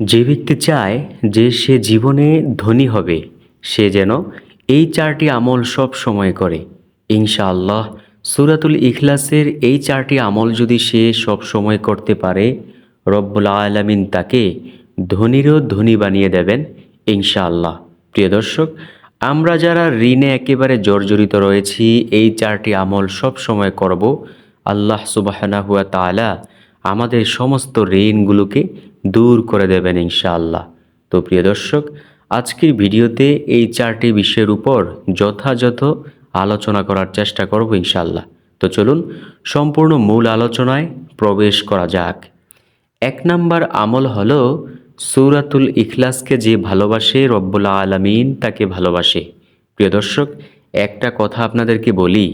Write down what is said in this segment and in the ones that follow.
যে ব্যক্তি চায় যে সে জীবনে ধনী হবে, সে যেন এই চারটি আমল সব সময় করে। ইনশাআল্লাহ, সুরাতুল ইখলাসের এই চারটি আমল যদি সে সব সময় করতে পারে, রব্বুল আলামিন তাকে ধনীরও ধনী বানিয়ে দেবেন ইনশাআল্লাহ। প্রিয় দর্শক, আমরা যারা ঋণে একেবারে জর্জরিত রয়েছি, এই চারটি আমল সব সময় করব, আল্লাহ সুবাহানা হুয়া তালা আমাদের সমস্ত ঋণগুলোকে দূর করে দেবেন ইনশাআল্লাহ। তো প্রিয় দর্শক, আজকের ভিডিওতে এই চারটি বিষয়ের উপর যথাযথ আলোচনা করার চেষ্টা করব ইনশাআল্লাহ। তো চলুন, সম্পূর্ণ মূল আলোচনায় প্রবেশ করা যাক। এক নাম্বার আমল হলো সূরাতুল ইখলাসকে যে ভালোবাসে, রব্বুল আলামিন তাকে ভালোবাসে। প্রিয় দর্শক, একটা কথা আপনাদেরকে বলি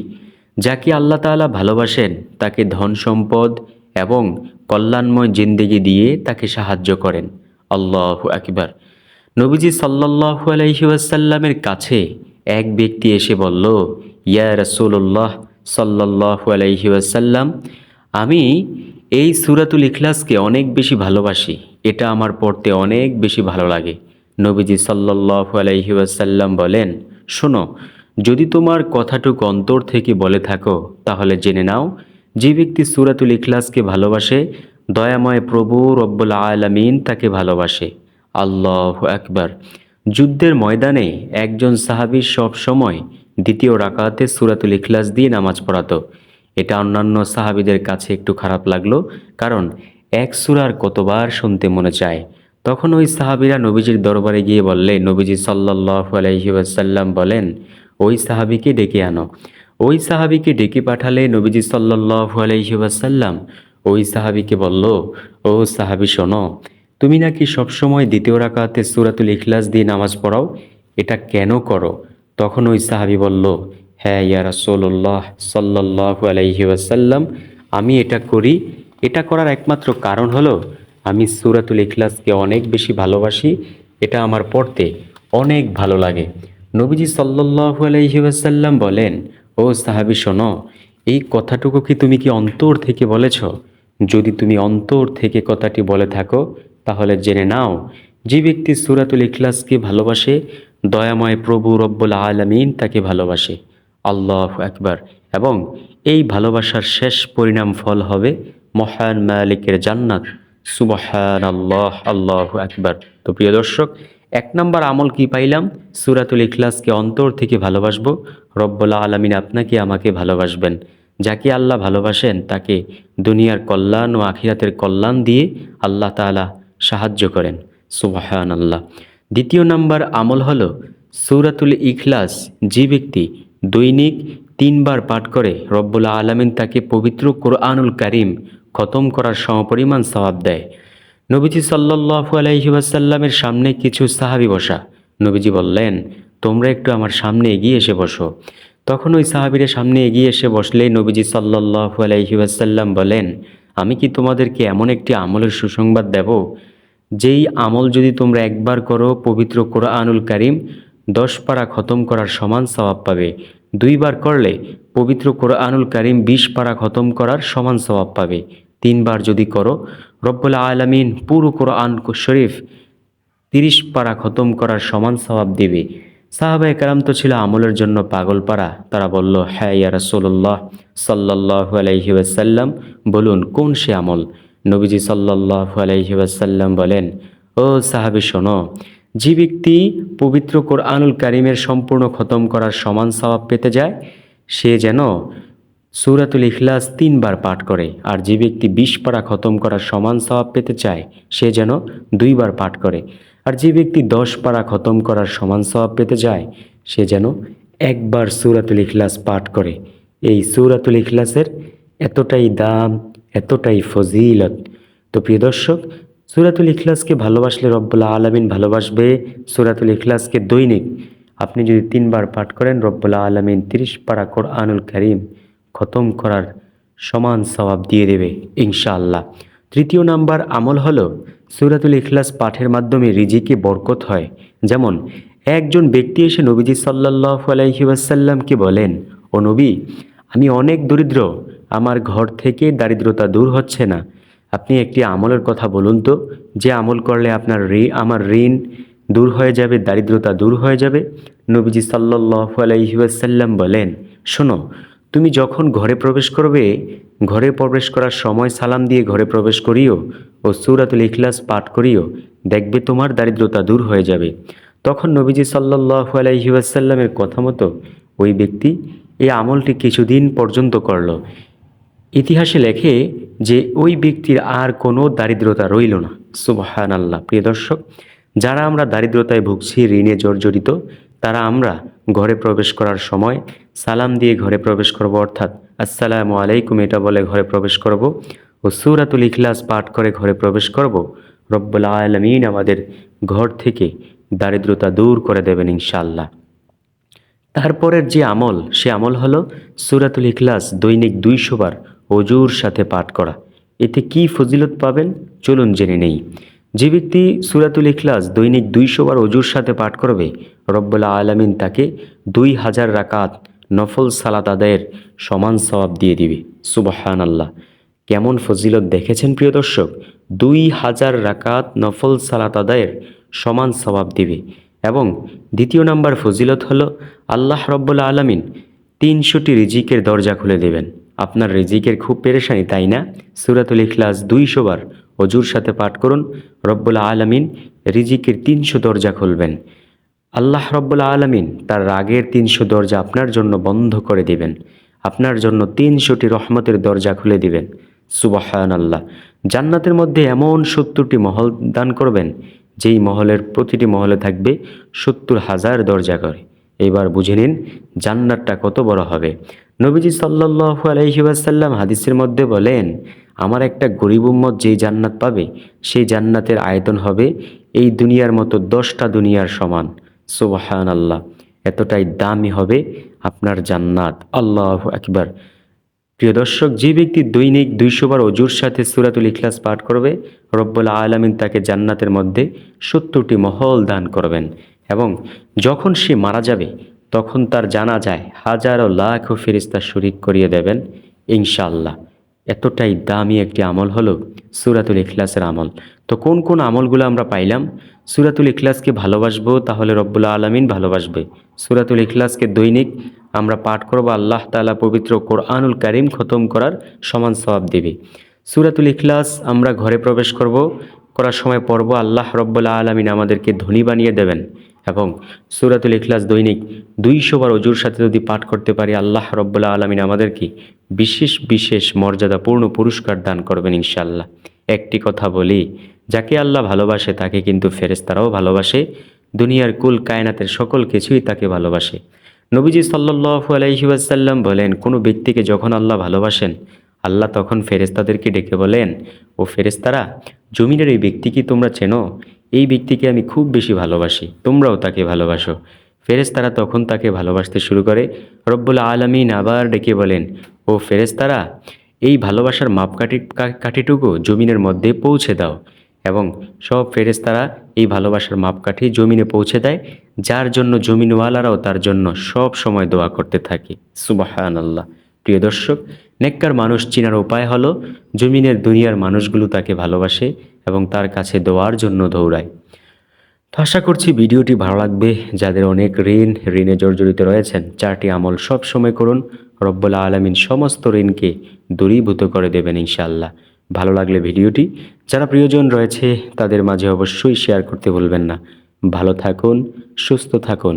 যাকে আল্লাহ তাআলা ভালোবাসেন, তাকে ধন সম্পদ এবং কল্যাণময় জিন্দেগি দিয়ে তাকে সাহায্য করেন। আল্লাহ আকবার। নবীজি সাল্লাল্লাহু আলাইহি ওয়াসাল্লামের কাছে এক ব্যক্তি এসে বলল, ইয়া রাসূলুল্লাহ সাল্লাল্লাহু আলাইহি ওয়াসাল্লাম, আমি এই সুরাতুল ইখলাসকে অনেক বেশি ভালোবাসি। এটা আমার পড়তে অনেক বেশি ভালো লাগে। নবীজি সাল্লাল্লাহু আলাইহি ওয়াসাল্লাম বলেন, শোনো, যদি তোমার কথাটুকু অন্তর থেকে বলে থাকো, তাহলে জেনে নাও যে ব্যক্তি সুরাতুল ইখলাসকে ভালোবাসে, দয়াময় প্রভু রব্বুল আলামিন তাকে ভালোবাসে। আল্লাহ আকবার। যুদ্ধের ময়দানে একজন সাহাবী সব সময় দ্বিতীয় রাকাতে সুরাতুল ইখলাস দিয়ে নামাজ পড়াতো। এটা অন্যান্য সাহাবীদের কাছে একটু খারাপ লাগল, কারণ এক সূরার কতবার শুনতে মনে চায়। তখন ওই সাহাবীরা নবীজির দরবারে গিয়ে বললে, নবীজি সাল্লাল্লাহু আলাইহি ওয়াসাল্লাম বলেন, ওই সাহাবীকে ডেকে আনো। ওই সাহাবিকে ডেকে পাঠালে নবীজি সাল্লাল্লাহু আলাইহি ওয়াসাল্লাম। ওই সাহাবিকে বলল, ও সাহাবী, শোনো, তুমি নাকি সবসময় দ্বিতীয় রাকাতে সুরাতুল ইখলাস দিয়ে নামাজ পড়াও? এটা কেন করো? তখন ওই সাহাবী বলল হ্যাঁ ইয়া রাসূলুল্লাহ সাল্লাল্লাহু আলাইহি ওয়াসাল্লাম, আমি এটা করি। এটা করার একমাত্র কারণ হলো, আমি সুরাতুল ইখলাসকে অনেক বেশি ভালোবাসি। এটা আমার পড়তে অনেক ভালো লাগে। নবীজি সাল্লাল্লাহু আলাইহি ওয়াসাল্লাম বলেন ও সাহাবি, শোনো, এই কথাটুকু কি তুমি কি অন্তর থেকে বলেছ? যদি তুমি অন্তর থেকে কথাটি বলে থাকো, তাহলে জেনে নাও, যে ব্যক্তি সুরাতুল ইখলাসকে ভালোবাসে, দয়াময় প্রভু রব্বুল আলামিন তাকে ভালোবাসে। আল্লাহ একবার এবং এই ভালোবাসার শেষ পরিণাম ফল হবে মহান মালিকের জান্নাত। সুবহান আল্লাহ আল্লাহ একবার তো প্রিয় দর্শক এক নম্বর আমল কি পাইলাম? সুরাতুল ইখলাসকে অন্তর থেকে ভালোবাসবো। রব্বুল্লা আলমিন আপনাকে আমাকে ভালোবাসবেন। যাকে আল্লাহ ভালোবাসেন, তাকে দুনিয়ার কল্যাণ ও আখিরাতের কল্যাণ দিয়ে আল্লাহ তাআলা সাহায্য করেন। সুবহান আল্লাহ দ্বিতীয় নাম্বার আমল হল সুরাতুল ইখলাস। যে ব্যক্তি দৈনিক তিনবার পাঠ করে, রব্বুল আলমিন তাকে পবিত্র কোরআনুল কারিম খতম করার সমপরিমাণ সওয়াব দেয়। নবীজি সাল্লাল্লাহু আলাইহি ওয়াসাল্লামের সামনে কিছু সাহাবি বসা। নবীজি বললেন, তোমরা একটু আমার সামনে এগিয়ে এসে বসো। তখন ওই সাহাবীরা সামনে এগিয়ে এসে বসলেই নবীজি সাল্লাল্লাহু আলাইহি ওয়াসাল্লাম বলেন, আমি কি তোমাদেরকে এমন একটি আমলের সুসংবাদ দেব, যেই আমল যদি তোমরা একবার করো, পবিত্র কোরআনুল কারিম দশ পারা খতম করার সমান স্বভাব পাবে। দুইবার করলে পবিত্র কোরআনুল কারিম বিশ পারা খতম করার সমান স্বভাব পাবে। তিনবার যদি করো রব্বুল আলমিন পুরো কোরআন শরীফ তিরিশ পারা খতম করার সমান স্বভাব দেবে। সাহাবা একরাম তো ছিল আমলের জন্য পাগল পারা তারা বলল হ্যাঁ ইয়া রাসূলুল্লাহ সাল্লাল্লাহু আলাইহি ওয়াসাল্লাম, বলুন, কোন সে আমল? নবীজি সাল্লাল্লাহু আলাইহি ওয়াসাল্লাম বলেন, ও সাহাবী, শোনো, যে ব্যক্তি পবিত্র কোরআনুল কারিমের সম্পূর্ণ খতম করার সমান স্বভাব পেতে যায়, সে যেন সূরাতুল ইখলাস তিনবার পাঠ করে, আর যে ব্যক্তি বিশ পারা খতম করার সমান স্বভাব পেতে চায়, সে যেন দুইবার পাঠ করে। আর যে ব্যক্তি দশ পারা খতম করার সমান স্বভাব পেতে যায় সে যেন একবার সুরাতুল ইখলাস পাঠ করে। এই সুরাতুল ইখলাসের এতটাই দাম, এতটাই ফজিলত। তো প্রিয় দর্শক, সূরাতুল ইখলাসকে ভালোবাসলে রব্বুল্লাহ আলমিন ভালোবাসবে সুরাতুল ইখলাসকে দৈনিক। আপনি যদি তিনবার পাঠ করেন রব্বুল্লাহ আলমিন তিরিশ পারা কোরআনুল করিম খতম করার সমান স্বভাব দিয়ে দেবে, ইনশাআল্লাহ। তৃতীয় নাম্বার আমল হলো সুরাতুল ইখলাস পাঠের মাধ্যমে রিজিকে বরকত হয়। যেমন, একজন ব্যক্তি এসে নবীজি সাল্লাল্লাহু আলাইহি ওয়াসাল্লামকে বলেন, ও নবী, আমি অনেক দরিদ্র, আমার ঘর থেকে দারিদ্রতা দূর হচ্ছে না। আপনি একটি আমলের কথা বলুন তো, যে আমল করলে আপনার আমার ঋণ দূর হয়ে যাবে, দারিদ্রতা দূর হয়ে যাবে? নবীজি সাল্লাহ আলাইসাল্লাম বলেন, শোনো তুমি যখন ঘরে প্রবেশ করবে, ঘরে প্রবেশ করার সময় সালাম দিয়ে ঘরে প্রবেশ করিও ও সুরাতুল ইখলাস পাঠ করিও, দেখবে তোমার দারিদ্রতা দূর হয়ে যাবে। তখন নবীজি সাল্লাহ আলাইসাল্লামের কথা মতো ওই ব্যক্তি এই আমলটি কিছুদিন পর্যন্ত করল। ইতিহাসে লেখে যে ওই ব্যক্তির আর কোনো দারিদ্রতা রইল না। সুবহান আল্লাহ প্রিয় দর্শক, যারা আমরা দারিদ্রতায় ভুগছি, ঋণে জর্জরিত তারা আমরা ঘরে প্রবেশ করার সময় সালাম দিয়ে ঘরে প্রবেশ করব, অর্থাৎ আসসালামু আলাইকুম এটা বলে ঘরে প্রবেশ করব ও সুরাতুল ইখলাস পাঠ করে ঘরে প্রবেশ করব। রব্বুল আলমিন আমাদের ঘর থেকে দারিদ্রতা দূর করে দেবেন ইনশাল্লাহ তারপরের যে আমল, সে আমল হলো সুরাতুল ইখলাস দৈনিক দুইশো বার অজুর সাথে পাঠ করা। এতে কি ফজিলত পাবেন? চলুন জেনে নেই। যে ব্যক্তি সুরাতুল ইখলাস দৈনিক দুইশো বার অজুর সাথে পাঠ করবে রব্বুল্লা আলমিন তাকে দুই হাজার রাকাত নফল সালাত আদায়ের সমান সওয়াব দিয়ে দিবে। সুবাহান আল্লাহ কেমন ফজিলত দেখেছেন প্রিয় দর্শক? দুই হাজার রাকাত নফল সালাত আদায়ের সমান সওয়াব দিবে। এবং দ্বিতীয় নাম্বার ফজিলত হল, আল্লাহ রব্বুল আলমিন তিনশোটি রিজিকের দরজা খুলে দেবেন। আপনার রিজিকের খুব পেরেশানি, তাই না? সুরাতুল ইখলাস দুইশো বার অজুর সাথে পাঠ করুন। রব্বুল আলমিন রিজিকের তিনশো দরজা খুলবেন। আল্লাহ রব্বুল আলমিন তার রাগের তিনশো দরজা আপনার জন্য বন্ধ করে দিবেন। আপনার জন্য তিনশোটি রহমতের দরজা খুলে দিবেন। সুবাহান আল্লাহ জান্নাতের মধ্যে এমন সত্তরটি মহল দান করবেন, যেই মহলের প্রতিটি মহলে থাকবে সত্তর হাজার দরজা করে। এবার বুঝে নিন জান্নাতটা কত বড় হবে। নবীজি সাল্লাহ আলহিবাসাল্লাম হাদিসের মধ্যে বলেন আমার একটা গরিব উম্মত যেই জান্নাত পাবে, সেই জান্নাতের আয়তন হবে এই দুনিয়ার মতো দশটা দুনিয়ার সমান। সুবাহান আল্লাহ এতটাই দামি হবে আপনার জান্নাত। আল্লাহ একবার প্রিয় দর্শক, যে ব্যক্তি দৈনিক দুইশোবার অজুর সাথে সুরাতুল ইখলাস পাঠ করবে, রব্বুল আলমিন তাকে জান্নাতের মধ্যে সত্তরটি মহল দান করবেন এবং যখন সে মারা যাবে, তখন তার জানা যায় হাজারো লাখ ফেরিস্তা শরিক করিয়ে দেবেন ইনশাল্লাহ এতটাই দামি একটি আমল হলো সুরাতুল ইখলাসের আমল। তো কোন কোন আমলগুলো আমরা পাইলাম? সুরাতুল ইখলাসকে ভালোবাসবো, তাহলে রব্বুল্লা আলমিন ভালোবাসবে। সুরাতুল ইখলাসকে দৈনিক আমরা পাঠ করব, আল্লাহ তালা পবিত্র কোরআনুল করিম খতম করার সমান সবাব দেবে। সুরাতুল ইখলাস আমরা ঘরে প্রবেশ করব, করার সময় পড়ব, আল্লাহ রব্বুল্লা আলমিন আমাদেরকে ধনী বানিয়ে দেবেন এবং সুরাতুল ইখলাস দৈনিক দুইশোবার অজুর সাথে যদি পাঠ করতে পারি, আল্লাহ রব্বুল্লা আলমিন আমাদেরকে বিশেষ বিশেষ মর্যাদাপূর্ণ পুরস্কার দান করবেন ইনশাল্লাহ একটি কথা বলি, যাকে আল্লাহ ভালোবাসে তাকে কিন্তু ফেরেস্তারাও ভালোবাসে, দুনিয়ার কুল কায়নাতের সকল কিছুই তাকে ভালোবাসে। নবীজি সাল্লু আলাইসাল্লাম বলেন, কোনো ব্যক্তিকে যখন আল্লাহ ভালোবাসেন, আল্লাহ তখন ফেরেস্তাদেরকে ডেকে বলেন, ও ফেরেস্তারা জমিনের এই ব্যক্তি কি তোমরা চেনো? এই ব্যক্তিকে আমি খুব বেশি ভালোবাসি, তোমরাও তাকে ভালোবাসো। ফেরেস্তারা তখন তাকে ভালোবাসতে শুরু করে, রব্বুল আলমিন আবার ডেকে বলেন ও ফেরেস্তারা এই ভালোবাসার মাপকাঠি কাঠিটুকু জমিনের মধ্যে পৌঁছে দাও এবং সব ফেরেস্তারা এই ভালোবাসার মাপকাঠি জমিনে পৌঁছে দেয়, যার জন্য জমিনওয়ালারাও তার জন্য সব সময় দোয়া করতে থাকে। সুবাহান আল্লাহ প্রিয় দর্শক, নেককার মানুষ চিনার উপায় হলো, জমিনের দুনিয়ার মানুষগুলো তাকে ভালোবাসে এবং তার কাছে দোয়ার জন্য দৌড়ায়। তো আশা করছি ভিডিওটি ভালো লাগবে। যাদের অনেক ঋণ, ঋণে জর্জরিত রয়েছেন, চারটি আমল সব সময় করুন। রব্বুল্লা আলমিন সমস্ত ঋণকে দূরীভূত করে দেবেন ইনশাল্লাহ ভালো লাগলে ভিডিওটি যারা প্রিয়জন রয়েছে তাদের মাঝে অবশ্যই শেয়ার করতে ভুলবেন না। ভালো থাকুন, সুস্থ থাকুন।